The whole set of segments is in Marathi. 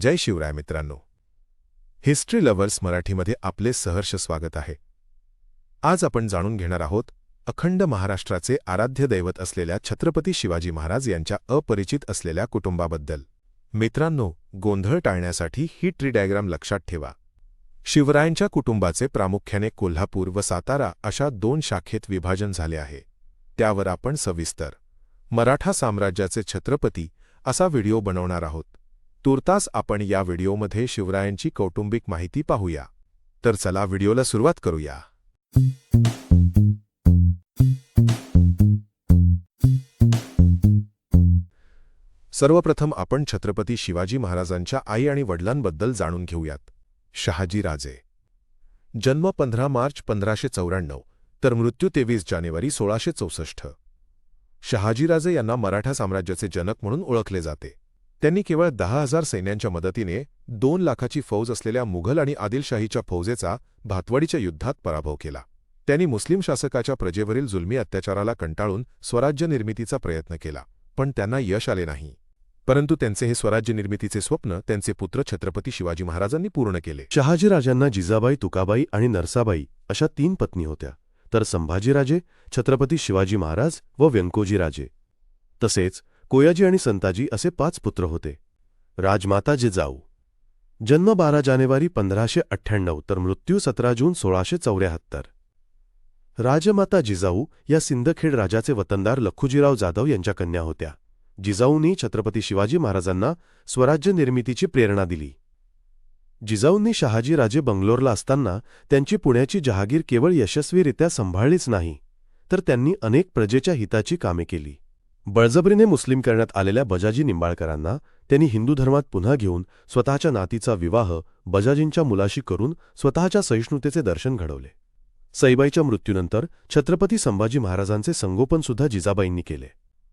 जय शिवराय मित्रांनो. हिस्ट्री लव्हर्स मराठीमध्ये आपले सहर्ष स्वागत आहे. आज आपण जाणून घेणार आहोत अखंड महाराष्ट्राचे आराध्य दैवत असलेल्या छत्रपती शिवाजी महाराज यांच्या अपरिचित असलेल्या कुटुंबाबद्दल. मित्रांनो गोंधळ टाळण्यासाठी ही ट्री डायग्राम लक्षात ठेवा. शिवरायांच्या कुटुंबाचे प्रामुख्याने कोल्हापूर व सातारा अशा दोन शाखेत विभाजन झाले आहे. त्यावर आपण सविस्तर मराठा साम्राज्याचे छत्रपती असा व्हिडिओ बनवणार आहोत. तुर्तास आपण या व्हिडिओमध्ये शिवरायांची कौटुंबिक माहिती पाहूया. तर चला व्हिडिओला सुरुवात करूया. सर्वप्रथम आपण छत्रपती शिवाजी महाराजांच्या आई आणि वडिलांबद्दल जाणून घेऊयात. शहाजीराजे जन्म पंधरा मार्च पंधराशे चौऱ्याण्णव तर मृत्यू तेवीस जानेवारी सोळाशे चौसष्ट. शहाजीराजे यांना मराठा साम्राज्याचे जनक म्हणून ओळखले जाते. त्यांनी केवळ दहा हजार सैन्यांच्या मदतीने दोन लाखाची फौज असलेल्या मुघल आणि आदिलशाहीच्या फौजेचा भातवाडीच्या युद्धात पराभव केला. त्यांनी मुस्लिम शासकाच्या प्रजेवरील जुलमी अत्याचाराला कंटाळून स्वराज्य निर्मितीचा प्रयत्न केला पण त्यांना यश आले नाही. परंतु त्यांचे हे स्वराज्य निर्मितीचे स्वप्न त्यांचे पुत्र छत्रपती शिवाजी महाराजांनी पूर्ण केले. शहाजीराजांना जिजाबाई तुकाबाई आणि नरसाबाई अशा तीन पत्नी होत्या तर संभाजीराजे छत्रपती शिवाजी महाराज व व्यंकोजीराजे. तसेच कोयाजी आणि संताजी असे पाच पुत्र होते. राजमाता जिजाऊ. जन्म बारा जानेवारी पंधराशे अठ्ठ्याण्णव तर मृत्यू सतरा जून सोळाशे चौऱ्याहत्तर. राजमाता जिजाऊ या सिंदखेड राजाचे वतनदार लखुजीराव जाधव यांच्या कन्या होत्या. जिजाऊंनी छत्रपती शिवाजी महाराजांना स्वराज्य निर्मितीची प्रेरणा दिली. जिजाऊंनी शहाजीराजे बंगलोरला असताना त्यांची पुण्याची जहागीर केवळ यशस्वीरित्या सांभाळलीच नाही तर त्यांनी अनेक प्रजेच्या हिताची कामे केली. बळजबरीने मुस्लिम करण्यात आलेल्या बजाजी निंबाळकरांना त्यांनी हिंदू धर्मात पुन्हा घेऊन स्वतःच्या नातीचा विवाह बजाजींच्या मुलाशी करून स्वतःच्या सहिष्णुतेचे दर्शन घडवले. सईबाईच्या मृत्यूनंतर छत्रपती संभाजी महाराजांचे संगोपनसुद्धा जिजाबाईंनी केले.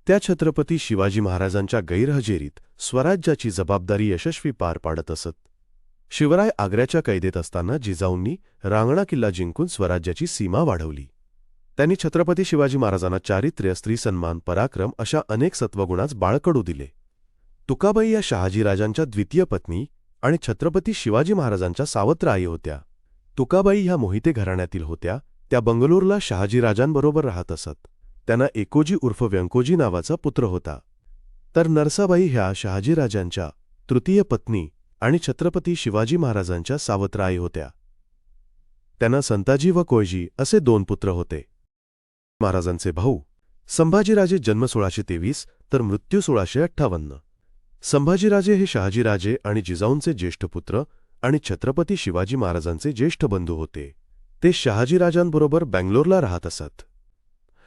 त्या छत्रपती शिवाजी महाराजांच्या गैरहजेरीत स्वराज्याची जबाबदारी यशस्वी पार पाडत असत. शिवराय आग्र्याच्या कैदेत असताना जिजाऊंनी रांगणा किल्ला जिंकून स्वराज्याची सीमा वाढवली. त्यांनी छत्रपती शिवाजी महाराजांना चारित्र्य स्त्री सन्मान पराक्रम अशा अनेक सत्वगुणास बाळकडू दिले. तुकाबाई या शहाजीराजांच्या द्वितीय पत्नी आणि छत्रपती शिवाजी महाराजांच्या सावत्र आई होत्या. तुकाबाई ह्या मोहिते घराण्यातील होत्या त्या बंगलोरला शहाजीराजांबरोबर राहत असत. त्यांना एकोजी उर्फ व्यंकोजी नावाचा पुत्र होता. तर नरसाबाई ह्या शहाजीराजांच्या तृतीय पत्नी आणि छत्रपती शिवाजी महाराजांच्या सावत्र आई होत्या. त्यांना संताजी व कोयजी असे दोन पुत्र होते. महाराजांचे भाऊ. संभाजीराजे जन्म सोळाशे तेवीस तर मृत्यू सोळाशे अठ्ठावन्न. संभाजीराजे हे शहाजीराजे आणि जिजाऊंचे ज्येष्ठ पुत्र आणि छत्रपती शिवाजी महाराजांचे ज्येष्ठ बंधू होते. ते शहाजीराजांबरोबर बँगलोरला राहत असत.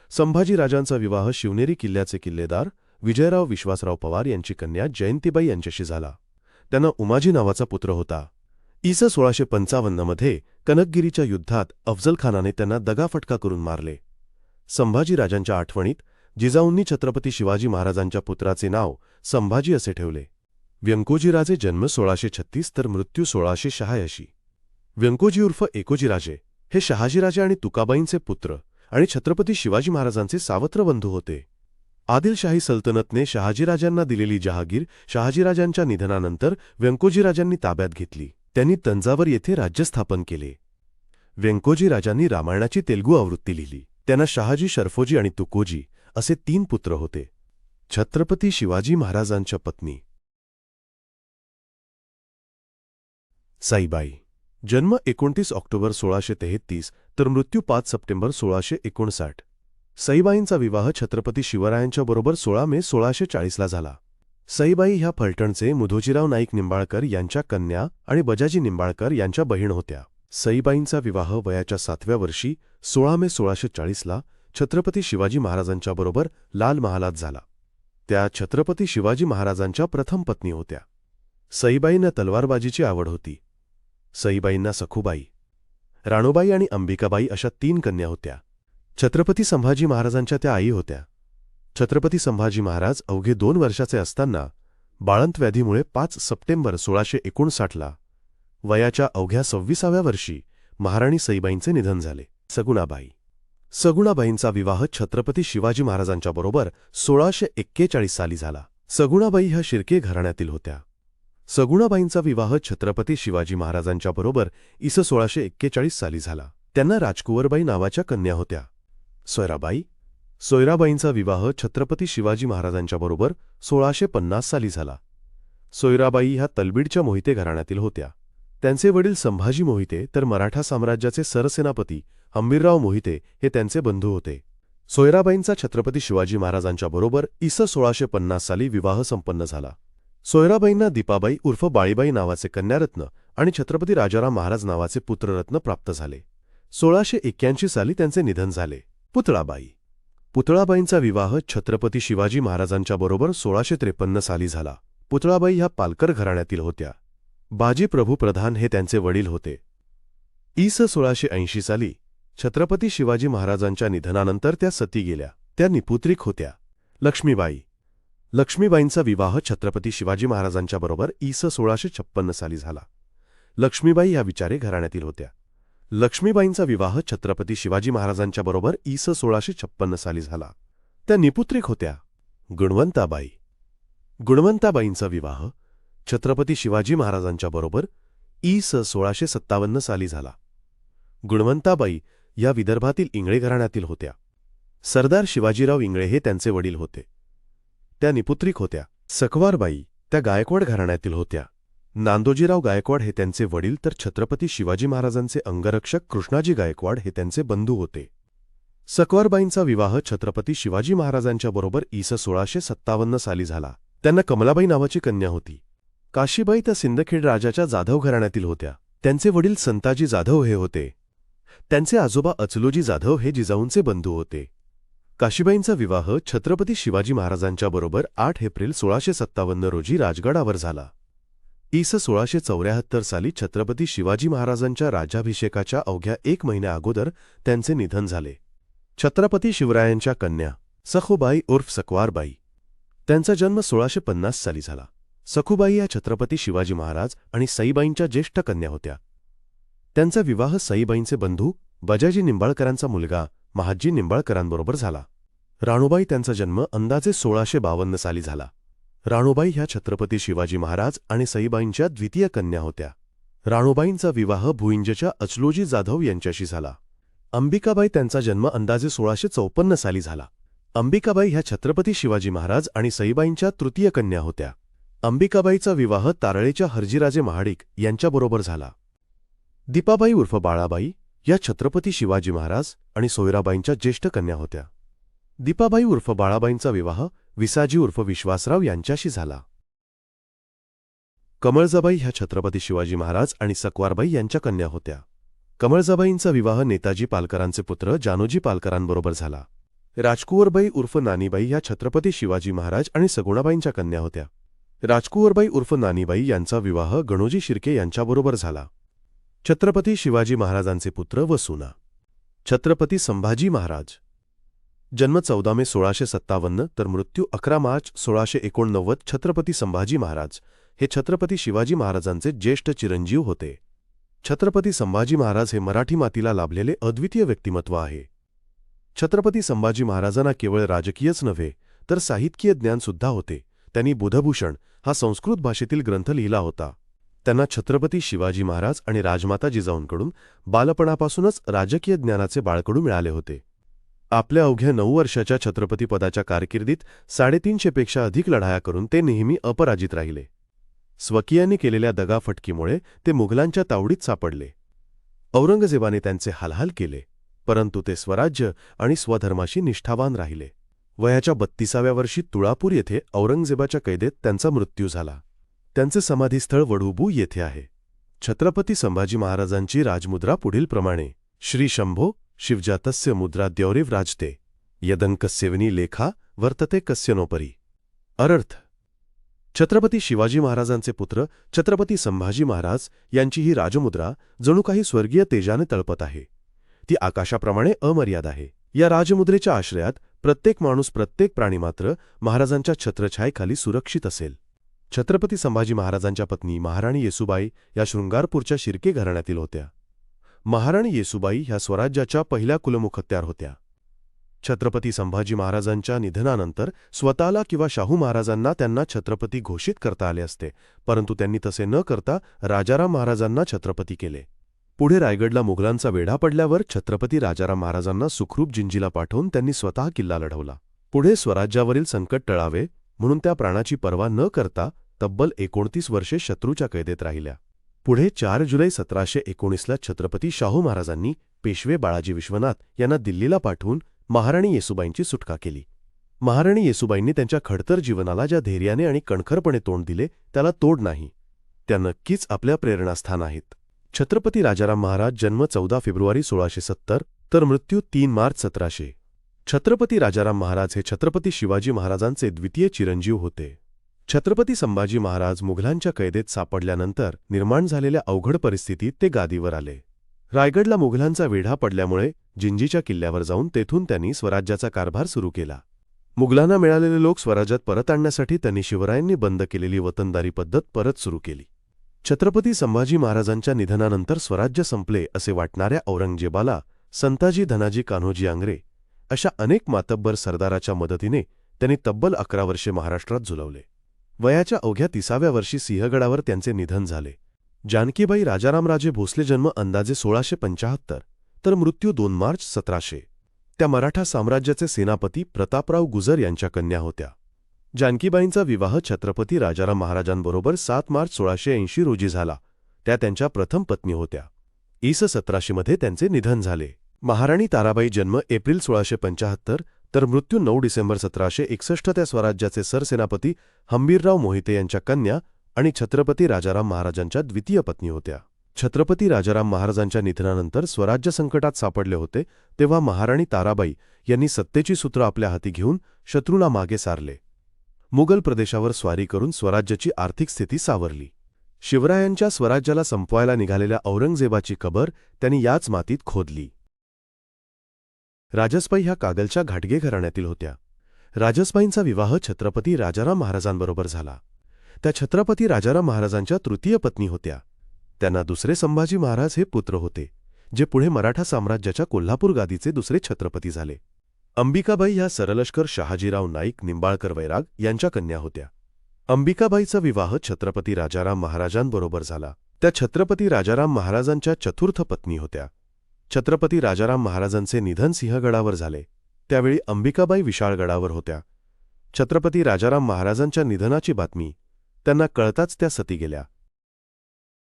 संभाजीराजांचा विवाह शिवनेरी किल्ल्याचे किल्लेदार विजयराव विश्वासराव पवार यांची कन्या जयंतीबाई यांच्याशी झाला. त्यांना उमाजी नावाचा पुत्र होता. इस सोळाशे पंचावन्नमध्ये कनकगिरीच्या युद्धात अफजलखानाने त्यांना दगाफटका करून मारले. संभाजीराजांच्या आठवणीत जिजाऊंनी छत्रपती शिवाजी महाराजांच्या पुत्राचे नाव संभाजी असे ठेवले. व्यंकोजीराजे जन्म सोळाशे छत्तीस तर मृत्यू सोळाशे शहाऐंशी. व्यंकोजी उर्फ एकोजीराजे हे शहाजीराजे आणि तुकाबाईंचे पुत्र आणि छत्रपती शिवाजी महाराजांचे सावत्र बंधू होते. आदिलशाही सल्तनतने शहाजीराजांना दिलेली जहागीर शहाजीराजांच्या निधनानंतर व्यंकोजीराजांनी ताब्यात घेतली. त्यांनी तंजावर येथे राज्य स्थापन केले. व्यंकोजीराजांनी रामायणाची तेलगू आवृत्ती लिहिली. त्यांना शहाजी शर्फोजी आणि तुकोजी असे तीन पुत्र होते. छत्रपती शिवाजी महाराजांच्या पत्नी. साईबाई. जन्म एकोणतीस ऑक्टोबर सोळाशे तेहत्तीस तर मृत्यू पाच सप्टेंबर सोळाशे एकोणसाठ. सईबाईंचा विवाह छत्रपती शिवरायांच्याबरोबर सोळा मे सोळाशे चाळीसला झाला. सईबाई ह्या फलटणचे मुधोजीराव नाईक निंबाळकर यांच्या कन्या आणि बजाजी निंबाळकर यांच्या बहीण होत्या. सईबाईंचा विवाह वयाच्या सातव्या वर्षी सोळा मे सोळाशे चाळीसला छत्रपती शिवाजी महाराजांच्याबरोबर लाल महालात झाला. त्या छत्रपती शिवाजी महाराजांच्या प्रथम पत्नी होत्या. सईबाईंना तलवारबाजीची आवड होती. सईबाईंना सखुबाई राणूबाई आणि अंबिकाबाई अशा तीन कन्या होत्या. छत्रपती संभाजी महाराजांच्या त्या आई होत्या. छत्रपती संभाजी महाराज अवघे दोन वर्षाचे असताना बाळंतव्याधीमुळे पाच सप्टेंबर सोळाशे एकोणसाठला वयाच्या अवघ्या सव्वीसाव्या वर्षी महाराणी सईबाईंचे निधन झाले. सगुणाबाई. सगुणाबाईंचा विवाह छत्रपती शिवाजी महाराजांच्याबरोबर सोळाशे एक्केचाळीस साली झाला. सगुणाबाई ह्या शिर्के घराण्यातील होत्या. सगुणाबाईंचा विवाह छत्रपती शिवाजी महाराजांच्या बरोबर इस सोळाशे एक्केचाळीस साली झाला. त्यांना राजकुवरबाई नावाच्या कन्या होत्या. सोयराबाई. सोयराबाईंचा विवाह छत्रपती शिवाजी महाराजांच्या बरोबर सोळाशे पन्नास साली झाला. सोयराबाई ह्या तलबीडच्या मोहिते घराण्यातील होत्या. त्यांचे वडील संभाजी मोहिते तर मराठा साम्राज्याचे सरसेनापती हंबीरराव मोहिते हे त्यांचे बंधू होते. सोयराबाईंचा छत्रपती शिवाजी महाराजांच्या बरोबर इस सोळाशे पन्नास साली विवाह संपन्न झाला. सोयराबाईंना दीपाबाई उर्फ बाळीबाई नावाचे कन्यारत्न आणि छत्रपती राजाराम महाराज नावाचे पुत्ररत्न प्राप्त झाले. सोळाशे एक्क्याऐंशी साली त्यांचे निधन झाले. पुतळाबाई. पुतळाबाईंचा विवाह छत्रपती शिवाजी महाराजांच्या बरोबर सोळाशे त्रेपन्न साली झाला. पुतळाबाई ह्या पालकर घराण्यातील होत्या. बाजी प्रभू प्रधान हे त्यांचे वडील होते. इस सोळाशे ऐंशी साली छत्रपती शिवाजी महाराजांच्या निधनानंतर त्या सती गेल्या. त्या निपुत्रिक होत्या. लक्ष्मीबाई. लक्ष्मीबाईंचा विवाह छत्रपती शिवाजी महाराजांच्या बरोबर ईस सोळाशे छप्पन्न साली झाला. लक्ष्मीबाई ह्या विचारे घराण्यातील होत्या. लक्ष्मीबाईंचा विवाह छत्रपती शिवाजी महाराजांच्या बरोबर ईस सोळाशे छप्पन्न साली झाला. त्या निपुत्रिक होत्या. गुणवंताबाई. गुणवंताबाईंचा विवाह छत्रपती शिवाजी महाराजांच्या बरोबर स सोळाशे सत्तावन्न साली झाला. गुणवंताबाई या विदर्भातील इंगळे घराण्यातील होत्या. सरदार शिवाजीराव इंगळे हे त्यांचे वडील होते. त्या निपुत्रिक होत्या. सकवारबाई त्या गायकवाड घराण्यातील होत्या. नांदोजीराव गायकवाड हे त्यांचे वडील तर छत्रपती शिवाजी महाराजांचे अंगरक्षक कृष्णाजी गायकवाड हे त्यांचे बंधू होते. सकवारबाईंचा विवाह छत्रपती शिवाजी महाराजांच्या बरोबर ईस सोळाशे सत्तावन्न साली झाला. त्यांना कमलाबाई नावाची कन्या होती. काशीबाई त्या सिंदखेड राजाच्या जाधव घराण्यातील होत्या. त्यांचे वडील संताजी जाधव हे होते. त्यांचे आजोबा अचलोजी जाधव हे जिजाऊंचे बंधू होते. काशीबाईंचा विवाह छत्रपती शिवाजी महाराजांच्या बरोबर आठ एप्रिल सोळाशे सत्तावन्न रोजी राजगडावर झाला. इस सोळाशे चौऱ्याहत्तर साली छत्रपती शिवाजी महाराजांच्या राज्याभिषेकाच्या अवघ्या एक महिन्या अगोदर त्यांचे निधन झाले. छत्रपती शिवरायांच्या कन्या सखोबाई उर्फ सकवारबाई त्यांचा जन्म सोळाशे पन्नास साली झाला. सखुबाई या छत्रपती शिवाजी महाराज आणि सईबाईंच्या ज्येष्ठ कन्या होत्या. त्यांचा विवाह सईबाईंचे बंधू बजाजी निंबाळकरांचा मुलगा महाजी निंबाळकरांबरोबर झाला. राणूबाई त्यांचा जन्म अंदाजे सोळाशे बावन्न साली झाला. राणूबाई ह्या छत्रपती शिवाजी महाराज आणि सईबाईंच्या द्वितीय कन्या होत्या. राणूबाईंचा विवाह भुईंजच्या अचलोजी जाधव यांच्याशी झाला. अंबिकाबाई त्यांचा जन्म अंदाजे सोळाशे चौपन्न साली झाला. अंबिकाबाई ह्या छत्रपती शिवाजी महाराज आणि सईबाईंच्या तृतीय कन्या होत्या. अंबिकाबाईचा विवाह तारळेच्या हरजीराजे महाडिक यांच्याबरोबर झाला. दीपाबाई उर्फ बाळाबाई या छत्रपती शिवाजी महाराज आणि सोयराबाईंच्या ज्येष्ठ कन्या होत्या. दीपाबाई उर्फ बाळाबाईंचा विवाह विसाजी उर्फ विश्वासराव यांच्याशी झाला. कमळजाबाई ह्या छत्रपती शिवाजी महाराज आणि सकवारबाई यांच्या कन्या होत्या. कमळजाबाईंचा विवाह नेताजी पालकरांचे पुत्र जानोजी पालकरांबरोबर झाला. राजकुवरबाई उर्फ नानीबाई ह्या छत्रपती शिवाजी महाराज आणि सगुणाबाईंच्या कन्या होत्या. राजकुवरबाई उर्फ नानीबाई यांचा विवाह गणोजी शिर्के यांच्याबरोबर झाला. छत्रपती शिवाजी महाराजांचे पुत्र व सुना. छत्रपती संभाजी महाराज. जन्म चौदा मे सोळाशे सत्तावन्न तर मृत्यू अकरा मार्च सोळाशे एकोणनव्वद छत्रपती संभाजी महाराज. हे छत्रपती शिवाजी महाराजांचे ज्येष्ठ चिरंजीव होते. छत्रपती संभाजी महाराज हे मराठी मातीला लाभलेले अद्वितीय व्यक्तिमत्व आहे. छत्रपती संभाजी महाराजांना केवळ राजकीयच नव्हे तर साहित्यीय ज्ञानसुद्धा होते. त्यांनी बुधभूषण हा संस्कृत भाषेतील ग्रंथ लिहिला होता. त्यांना छत्रपती शिवाजी महाराज आणि राजमाता जिजाऊंकडून बालपणापासूनच राजकीय ज्ञानाचे बाळकडू मिळाले होते. आपल्या अवघ्या नऊ वर्षाच्या छत्रपतीपदाच्या कारकिर्दीत साडेतीनशेपेक्षा अधिक लढाया करून ते नेहमी अपराजित राहिले. स्वकीयांनी केलेल्या दगाफटकीमुळे ते मुघलांच्या तावडीत सापडले. औरंगजेबाने त्यांचे हालहाल केले परंतु ते स्वराज्य आणि स्वधर्माशी निष्ठावान राहिले. वयाच्या बत्तीसाव्या वर्षी तुळापूर येथे औरंगजेबाच्या कैदेत त्यांचा मृत्यू झाला. त्यांचे समाधीस्थळ वडुबू येथे आहे. छत्रपती संभाजी महाराजांची राजमुद्रा पुढीलप्रमाणे श्री शंभो शिवजातस्य मुद्रा द्यौरिव राजते यदंकस्यविनी लेखा वर्तते कस्यनोपरी. अरर्थ छत्रपती शिवाजी महाराजांचे पुत्र छत्रपती संभाजी महाराज यांची ही राजमुद्रा जणू काही स्वर्गीय तेजाने तळपत आहे. ती आकाशाप्रमाणे अमर्याद आहे. या राजमुद्रेच्या आश्रयात प्रत्येक माणूस प्रत्येक प्राणीमात्र महाराजांच्या छत्रछायेखाली सुरक्षित असेल. छत्रपती संभाजी महाराजांच्या पत्नी महाराणी येसुबाई या शृंगारपूरच्या शिर्के घराण्यातील होत्या. महाराणी येसुबाई ह्या स्वराज्याच्या पहिल्या कुलमुखत्यार होत्या. छत्रपती संभाजी महाराजांच्या निधनानंतर स्वतःला किंवा शाहू महाराजांना त्यांना छत्रपती घोषित करता आले असते परंतु त्यांनी तसे न करता राजाराम महाराजांना छत्रपती केले. पुढे रायगडला मुघलांचा वेढा पडल्यावर छत्रपती राजाराम महाराजांना सुखरूप जिंजीला पाठवून त्यांनी स्वतः किल्ला लढवला. पुढे स्वराज्यावरील संकट टळावे म्हणून त्या प्राणाची पर्वा न करता तब्बल एकोणतीस वर्षे शत्रूच्या कैदेत राहिल्या. पुढे चार जुलै सतराशे एकोणीसला छत्रपती शाहू महाराजांनी पेशवे बाळाजी विश्वनाथ यांना दिल्लीला पाठवून महाराणी येसुबाईंची सुटका केली. महाराणी येसुबाईंनी त्यांच्या खडतर जीवनाला ज्या धैर्याने आणि कणखरपणे तोंड दिले त्याला तोड नाही. त्या नक्कीच आपल्या प्रेरणास्थान आहेत. छत्रपती राजाराम महाराज जन्म चौदा फेब्रुवारी सोळाशे सत्तर तर मृत्यू तीन मार्च सतराशे. छत्रपती राजाराम महाराज हे छत्रपती शिवाजी महाराजांचे द्वितीय चिरंजीव होते. छत्रपती संभाजी महाराज मुघलांच्या कैदेत सापडल्यानंतर निर्माण झालेल्या अवघड परिस्थितीत ते गादीवर आले. रायगडला मुघलांचा वेढा पडल्यामुळे जिंजीच्या किल्ल्यावर जाऊन तेथून त्यांनी स्वराज्याचा कारभार सुरू केला. मुघलांना मिळालेले लोक स्वराज्यात परत आणण्यासाठी त्यांनी शिवरायांनी बंद केलेली वतनदारी पद्धत परत सुरू केली. छत्रपती संभाजी महाराजांच्या निधनानंतर स्वराज्य संपले असे वाटणाऱ्या औरंगजेबाला संताजी धनाजी कान्होजी आंग्रे अशा अनेक मातब्बर सरदाराच्या मदतीने त्यांनी तब्बल अकरा वर्षे महाराष्ट्रात झुलवले. वयाच्या अवघ्या तिसाव्या वर्षी सिंहगडावर त्यांचे निधन झाले. जानकीबाई राजारामराजे भोसले जन्म अंदाजे सोळाशे पंचाहत्तर तर मृत्यू दोन मार्च सतराशे. त्या मराठा साम्राज्याचे सेनापती प्रतापराव गुजर यांच्या कन्या होत्या. जानकीबाईंचा विवाह छत्रपती राजाराम महाराजांबरोबर सात मार्च सोळाशे ऐंशी रोजी झाला. त्या त्यांच्या प्रथम पत्नी होत्या. इस सतराशेमध्ये त्यांचे निधन झाले. महाराणी ताराबाई जन्म एप्रिल सोळाशे पंचाहत्तर तर मृत्यू नऊ डिसेंबर सतराशे एकसष्ट त्या स्वराज्याचे सरसेनापती हंबीरराव मोहिते यांच्या कन्या आणि छत्रपती राजाराम महाराजांच्या द्वितीय पत्नी होत्या. छत्रपती राजाराम महाराजांच्या निधनानंतर स्वराज्य संकटात सापडले होते तेव्हा महाराणी ताराबाई यांनी सत्तेची सूत्र आपल्या हाती घेऊन शत्रूला मागे सारले. मुघल प्रदेशावर स्वारी करून स्वराज्याची आर्थिक स्थिती सावरली. शिवरायांच्या स्वराज्याला संपवायला निघालेल्या औरंगजेबाची कबर त्यांनी याच मातीत खोदली. राजसबाई ह्या कागलच्या घाटगे घराण्यातील होत्या. राजसबाईंचा विवाह छत्रपती राजाराम महाराजांबरोबर झाला. त्या छत्रपती राजाराम महाराजांच्या तृतीय पत्नी होत्या. त्यांना दुसरे संभाजी महाराज हे पुत्र होते जे पुढे मराठा साम्राज्याच्या कोल्हापूर गादीचे दुसरे छत्रपती झाले. अंबिकाबाई ह्या सरलष्कर शहाजीराव नाईक निंबाळकर वैराग यांच्या कन्या होत्या. अंबिकाबाईचा विवाह छत्रपती राजाराम महाराजांबरोबर झाला. त्या छत्रपती राजाराम महाराजांच्या चतुर्थ पत्नी होत्या. छत्रपती राजाराम महाराजांचे निधन सिंहगडावर झाले. त्यावेळी अंबिकाबाई विशाळगडावर होत्या. छत्रपती राजाराम महाराजांच्या निधनाची बातमी त्यांना कळताच त्या सती गेल्या.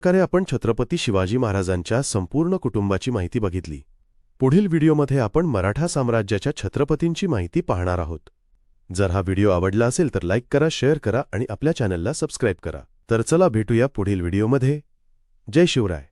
कारे आपण छत्रपती शिवाजी महाराजांच्या संपूर्ण कुटुंबाची माहिती बघितली. पुढील व्हिडिओमध्ये आपण मराठा साम्राज्याच्या छत्रपतींची माहिती पाहणार आहोत. जर हा व्हिडिओ आवडला असेल तर लाईक करा शेअर करा आणि आपल्या चॅनलला सबस्क्राईब करा. तर चला भेटूया पुढील व्हिडिओमध्ये. जय शिवराय.